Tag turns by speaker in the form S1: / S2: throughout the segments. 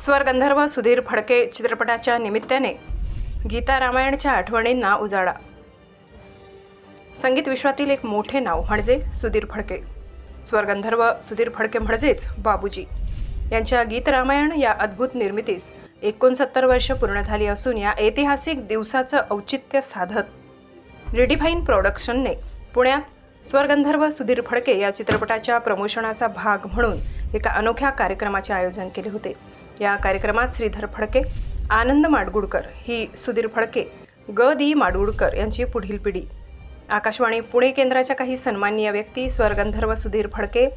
S1: स्वरगंधर्व सुधीर फडके चित्रपटाच्या निमित्ताने गीता रामायणच्या आठवणींना उजाळा. संगीत विश्वातील एक मोठे नाव म्हणजे सुधीर फडके. स्वरगंधर्व सुधीर फडके म्हणजेच बाबूजी. यांच्या गीत रामायण या अद्भुत निर्मितीस एकोणसत्तर वर्ष पूर्ण झाली असून या ऐतिहासिक दिवसाचं औचित्य साधत. रिडिफाईन प्रोडक्शनने पुण्यात स्वरगंधर्व सुधीर फडके या चित्रपटाच्या प्रमोशनाचा भाग म्हणून एका अनोख्या कार्यक्रमाचे आयोजन केले होते. या कार्यक्रमात श्रीधर फडके आनंद माडगुडकर ही सुधीर फडके ग दी माडगुडकर यांची पुढील पिढी. आकाशवाणी पुणे केंद्राच्या काही सन्माननीय व्यक्ती स्वरगंधर्व सुधीर फडके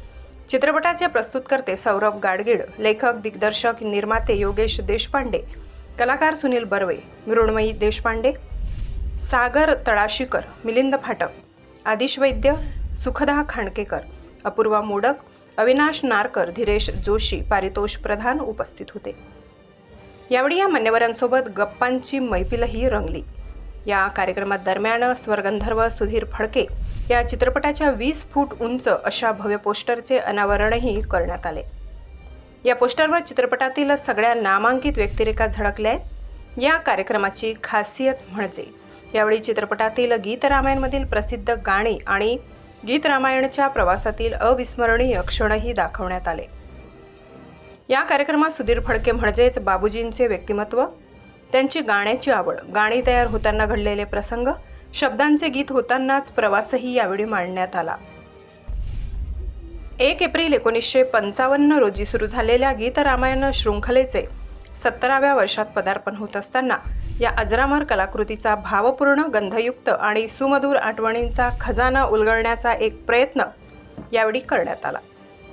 S1: चित्रपटाचे प्रस्तुतकर्ते सौरभ गाडगीळ लेखक दिग्दर्शक निर्माते योगेश देशपांडे कलाकार सुनील बर्वे मृण्मयी देशपांडे सागर तळाशीकर मिलिंद फाटक आदिश वैद्य सुखदा खांडकेकर अपूर्वा मोडक अविनाश नारकर धीरेश जोशी पारितोष प्रधान उपस्थित होते. यावेळी या मान्यवरांसोबत गप्पांची मैफिलही रंगली. या कार्यक्रमात दरम्यान स्वरगंधर्व सुधीर फडके या चित्रपटाच्या वीस फूट उंच अशा भव्य पोस्टरचे अनावरणही करण्यात आले. या पोस्टरवर चित्रपटातील सगळ्या नामांकित व्यक्तिरेखा झळकल्या आहेत. या कार्यक्रमाची खासियत म्हणजे यावेळी चित्रपटातील गीत रामायणमधील प्रसिद्ध गाणी आणि गीत रामायणच्या प्रवासातील अविस्मरणीय क्षणही दाखवण्यात आले. या कार्यक्रमात सुधीर फडके म्हणजेच बाबूजींचे व्यक्तिमत्व त्यांची गाण्याची आवड गाणी तयार होताना घडलेले प्रसंग शब्दांचे गीत होतानाच प्रवासही यावेळी मांडण्यात आला. एक एप्रिल एकोणीसशे पंचावन्न रोजी सुरू झालेल्या गीत रामायण शृंखलेचे सत्तराव्या वर्षात पदार्पण होत असताना या अजरामर कलाकृतीचा भावपूर्ण गंधयुक्त आणि सुमधुर आठवणींचा खजाना उलगडण्याचा एक प्रयत्न यावेळी करण्यात आला.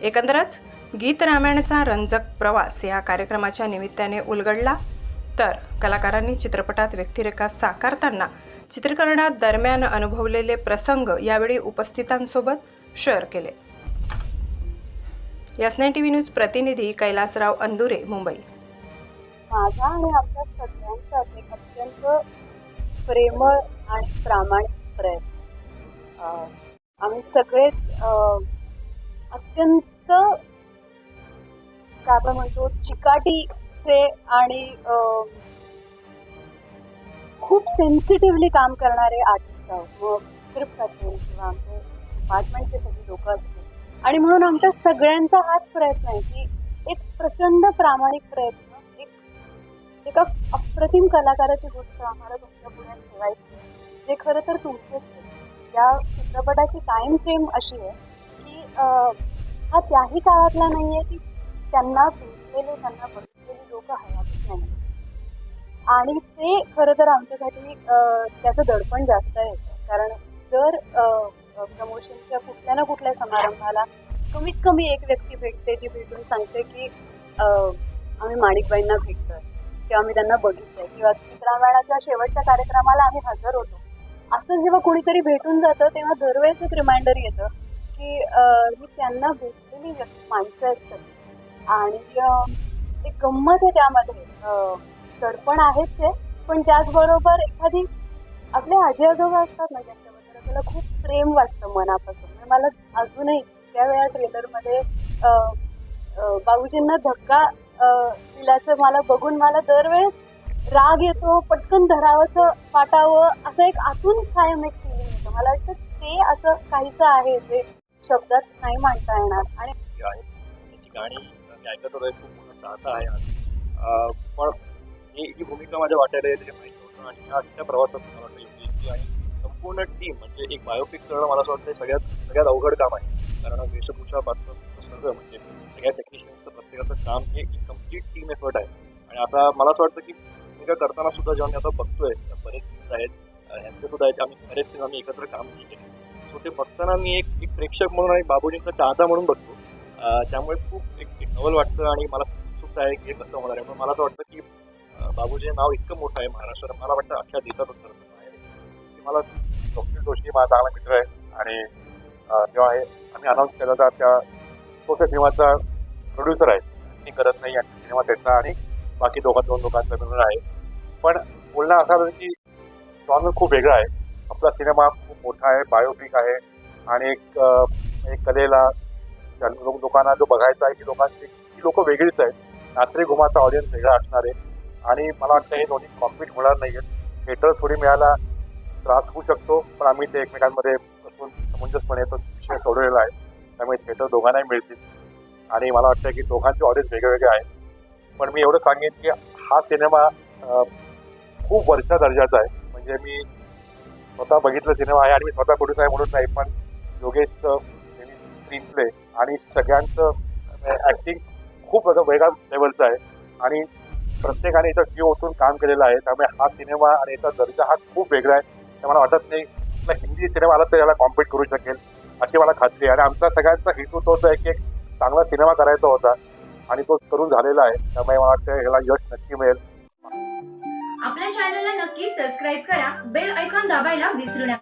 S1: एकंदरच गीत रामायणचा रंजक प्रवास या कार्यक्रमाच्या निमित्ताने उलगडला तर कलाकारांनी चित्रपटात व्यक्तिरेखा साकारताना चित्रीकरणात दरम्यान अनुभवलेले प्रसंग यावेळी उपस्थितांसोबत शेअर केले. S nine T V news प्रतिनिधी कैलासराव अंदुरे मुंबई.
S2: माझा आणि आमच्या सगळ्यांचाच एक अत्यंत प्रेमळ आणि प्रामाणिक प्रयत्न. आम्ही सगळेच अत्यंत काय आपण म्हणतो चिकाटीचे आणि खूप सेन्सिटिव्हली काम करणारे आर्टिस्ट आहोत. हो, मग स्क्रिप्ट असेल किंवा आमचे डिपार्टमेंटचे सगळे लोक असतील. आणि म्हणून आमच्या सगळ्यांचा हाच प्रयत्न आहे की एक प्रचंड प्रामाणिक प्रयत्न एका अप्रतिम कलाकाराची गोष्ट आम्हाला तुमच्यापुढे ठेवायची जे खरं तर तुमचेच या चित्रपटाची टाइम फ्रेम अशी आहे की हा त्याही काळातला नाही आहे की त्यांना भेटलेले त्यांना बघितलेली लोक हयातच नाही आणि ते खरं तर आमच्यासाठी त्याचं दडपण जास्त आहे. कारण जर प्रमोशनच्या कुठल्या ना कुठल्या समारंभाला कमीत कमी एक व्यक्ती भेटते जी भेटून सांगते की आम्ही माणिकबाईंना भेटतोय. किंवा मी त्यांना बघितलंय. किंवा चित्रामायणाच्या शेवटच्या कार्यक्रमाला आम्ही हजर होतो. असं जेव्हा कुणीतरी भेटून जातं तेव्हा दरवेळेस एक रिमाइंडर येतं की ही त्यांना भेटलेली व्यक्ती माणसं आहेत सगळी. आणि एक गंमत आहे त्यामध्ये. दडपण आहेच आहे पण त्याचबरोबर एखादी आपले आजी आजोबा असतात ना ज्यांच्याबद्दल आपल्याला खूप प्रेम वाटतं मनापासून. म्हणजे मला अजूनही त्या वेळा ट्रेलरमध्ये बाबूजींना धक्का अं, मला बघून मला दरवेळेस राग येतो पटकन धरावंसं पाटावं असं एक आतून कायम एक फिलिंग येतं. मला वाटतं ते असं काहीसं आहे जे शब्दात नाही मांडता येणार. आणि
S3: गाणी मी ऐकत होतो खूप चाहता आहे पण ही जी भूमिका माझ्या वाटायला येते माहिती होतं. आणि ह्या त्या प्रवासात मला वाटतं योगेशची आणि संपूर्ण टीम म्हणजे एक बायोपिक करणं मला असं वाटतं सगळ्यात सगळ्यात अवघड काम आहे. कारण वेशभूषापासून सगळं म्हणजे सगळ्या टेक्निशियन्सचं प्रत्येकाचं काम हे एक कंप्लीट टीम एफर्ट आहे. आणि आता मला असं वाटतं की भूमिका करताना सुद्धा जेव्हा मी आता बघतोय बरेच सीन्स आहेत ह्यांचे सुद्धा आहेत आम्ही बरेच सीन आम्ही एकत्र काम केले सो ते बघताना मी एक एक प्रेक्षक म्हणून आणि बाबूजींचा चाहता म्हणून बघतो. त्यामुळे खूप एक नवल वाटतं आणि मला उत्सुकता आहे की हे कसं होणार आहे. पण मला असं वाटतं की बाबूजी नाव इतकं मोठं आहे महाराष्ट्रात मला वाटतं अख्ख्या देशातच करत आहे. मला
S4: डॉक्टर जोशी माझा चांगला मित्र आहे. आणि जेव्हा हे आम्ही अनाऊन्स केला तर त्या तो त्या सिनेमाचा प्रोड्युसर आहे मी करत नाही आणि सिनेमा त्याचा आणि बाकी दोघा दोन लोकांचा मिळून आहे. पण बोलणं असं झालं की जॉनर खूप वेगळा आहे. आपला सिनेमा खूप मोठा आहे बायोपिक आहे आणि एक एक कलेला लोकांना जो बघायचा आहे की लोकांची ती लोक वेगळीच आहेत. नाचरे घुमाचा ऑडियन्स वेगळा असणार आहे. आणि मला वाटतं हे दोन्ही कॉम्पिट होणार नाही आहेत थिएटर थोडी मिळायला त्रास होऊ शकतो पण आम्ही ते एकमेकांमध्ये बसून समंजसपणे तो विषय सोडवलेला आहे. त्यामुळे थिएटर दोघांनाही मिळतील. आणि मला वाटतं की दोघांचे ऑडियन्स वेगवेगळे आहे आहेत. पण मी एवढं सांगेन की हा सिनेमा खूप वरच्या दर्जाचा आहे. म्हणजे मी स्वतः बघितलं सिनेमा आहे आणि मी स्वतः कुठेच आहे म्हणून नाही पण योगेशचं स्क्रीन प्ले आणि सगळ्यांचं ॲक्टिंग खूप असं वेगळ्या लेवलचं आहे. आणि प्रत्येकाने इथं जीव ओतून काम केलेलं आहे. त्यामुळे हा सिनेमा आणि याचा दर्जा हा खूप वेगळा आहे. तर मला वाटत नाही हिंदी सिनेमा आला तर याला कॉम्पीट करू शकेल. अशी मला खात्री आहे. आणि आमचा सगळ्यांचा हेतू तोच आहे की एक चांगला सिनेमा करायचा होता. आणि तो करून झालेला आहे. त्यामुळे मला वाटतं ह्याला यश नक्की मिळेल.
S5: आपल्या चॅनलला नक्की सबस्क्राईब करा. बेल आयकॉन दाबायला विसरू नका.